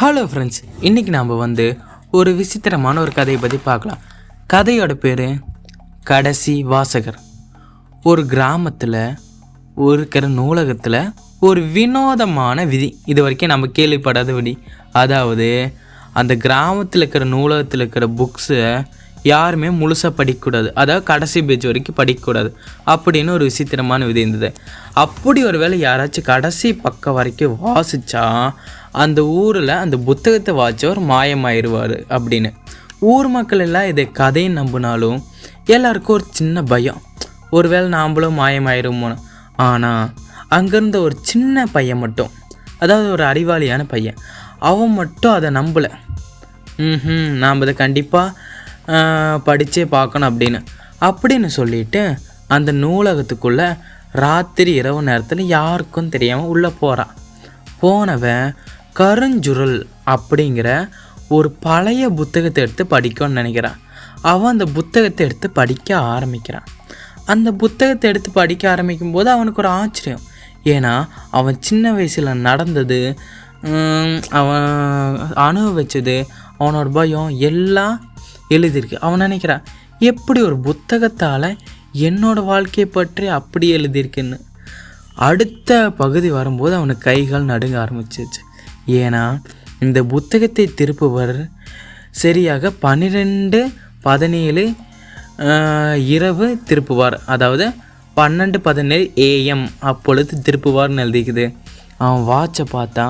Hello friends இன்றைக்கி நாம் வந்து ஒரு விசித்திரமான ஒரு கதையை பற்றி பார்க்கலாம். கதையோட பேர் கடைசி வாசகர். ஒரு கிராமத்தில் இருக்கிற நூலகத்தில் ஒரு வினோதமான விதி. இது வரைக்கும் நம்ம கேள்விப்படாத விதி. அதாவது அந்த கிராமத்தில் இருக்கிற நூலகத்தில் இருக்கிற புக்ஸை யாருமே முழுசாக படிக்கக்கூடாது. அதாவது கடைசி பேஜ் வரைக்கும் படிக்கக்கூடாது. அப்படின்னு ஒரு விசித்திரமான விதி இருந்தது. அப்படி ஒரு வேளை யாராச்சும் கடைசி பக்கம் வரைக்கும் வாசித்தா அந்த ஊரில் அந்த புத்தகத்தை வாசிச்சவர் மாயமாயிருவார் அப்படின்னு. ஊர் மக்கள் எல்லாம் இதை கதையை நம்பினாலும் எல்லாருக்கும் ஒரு சின்ன பயம். ஒருவேளை நாம்பளும் மாயமாயிருமோ ஆனால் அங்கேருந்த ஒரு சின்ன பையன் மட்டும் அதாவது ஒரு அறிவாளியான பையன் அவன் மட்டும் அதை நம்பலை. ம் நாம் அதை கண்டிப்பாக படித்தே பார்க்கணும் அப்படின்னு. அப்படின்னு சொல்லிட்டு அந்த நூலகத்துக்குள்ளே ராத்திரி இரவு நேரத்தில் யாருக்கும் தெரியாமல் உள்ளே போகிறான் போனவன் கருஞ்சுருள் அப்படிங்கிற ஒரு பழைய புத்தகத்தை எடுத்து படிக்கணும்னு நினைக்கிறான் அவன் அந்த புத்தகத்தை எடுத்து படிக்க ஆரம்பிக்கிறான் அந்த புத்தகத்தை எடுத்து படிக்க ஆரம்பிக்கும் போது அவனுக்கு ஒரு ஆச்சரியம். ஏன்னா அவன் சின்ன வயசில் நடந்தது அவன் அனுபவிச்சது அவனோட பயம் எல்லாம் எழுதியிருக்கு. அவன் நினைக்கிறான்? எப்படி ஒரு புத்தகத்தால் என்னோட வாழ்க்கையை பற்றி அப்படி எழுதியிருக்குன்னு. அடுத்த பகுதி வரும்போது அவனுக்கு கைகள் நடுங்க ஆரம்பிச்சிச்சு ஏன்னா இந்த புத்தகத்தை திருப்புவர் சரியாக பன்னிரெண்டு பதினேழு இரவு திருப்புவார். அதாவது பன்னெண்டு பதினேழு ஏஎம் அப்பொழுது திருப்புவார்னு எழுதிக்குது. அவன் வாட்சை பார்த்தா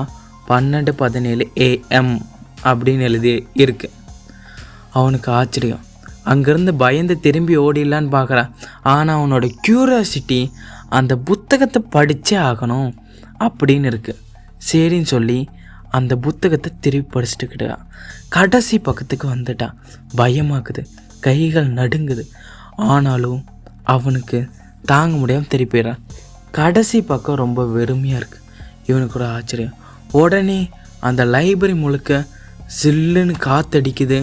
பன்னெண்டு பதினேழு ஏஎம் அப்படின்னு எழுதி இருக்குது அவனுக்கு ஆச்சரியம். அங்கேருந்து பயந்து திரும்பி ஓடிடலான்னு பார்க்குறான் ஆனால் அவனோட க்யூரியாசிட்டி அந்த புத்தகத்தை படித்தே ஆகணும் அப்படின்னு இருக்குது சரின்னு சொல்லி அந்த புத்தகத்தை திருப்பி படிச்சுட்டுக்கிட்டான் கடைசி பக்கத்துக்கு வந்துட்டான் பயமாக்குது. கைகள் நடுங்குது. ஆனாலும் அவனுக்கு தாங்க முடியாமல் திருப்பிடுறான் கடைசி பக்கம் ரொம்ப வெறுமையாக இருக்குது இவனுக்கு ஒரு ஆச்சரியம். உடனே அந்த லைப்ரரி முழுக்க சில்லுன்னு காத்தடிக்குது.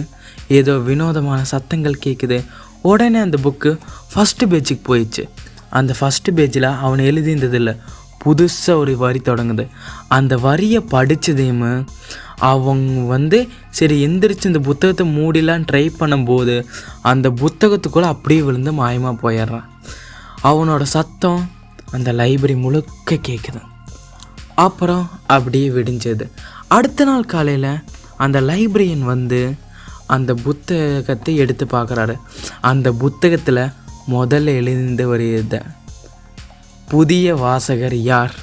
ஏதோ வினோதமான சத்தங்கள் கேட்குது உடனே அந்த புக்கு ஃபஸ்ட்டு பேஜுக்கு போயிடுச்சு. அந்த ஃபஸ்ட்டு பேஜில் அவன் எழுதியிருந்ததில்ல. புதுசாக ஒரு வரி தொடங்குது. அந்த வரியை படித்ததையும் அவங்க வந்து சரி எந்திரிச்சு இந்த புத்தகத்தை மூடிலாம் ட்ரை பண்ணும்போது அந்த புத்தகத்துக்குள்ளே அப்படியே விழுந்து மாயமாக போயிடுறான். அவனோட சத்தம் அந்த லைப்ரரி முழுக்க கேட்குது அப்புறம் அப்படியே விடிஞ்சது. அடுத்த நாள் காலையில் அந்த லைப்ரரியன் வந்து அந்த புத்தகத்தை எடுத்து பார்க்குறாரு. அந்த புத்தகத்தில் முதல்ல எழுந்து வருத புதிய வாசகர் யார்?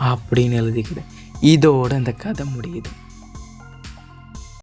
அப்படின்னு எழுதிக்கிறேன் இதோட அந்த கதை முடியுது.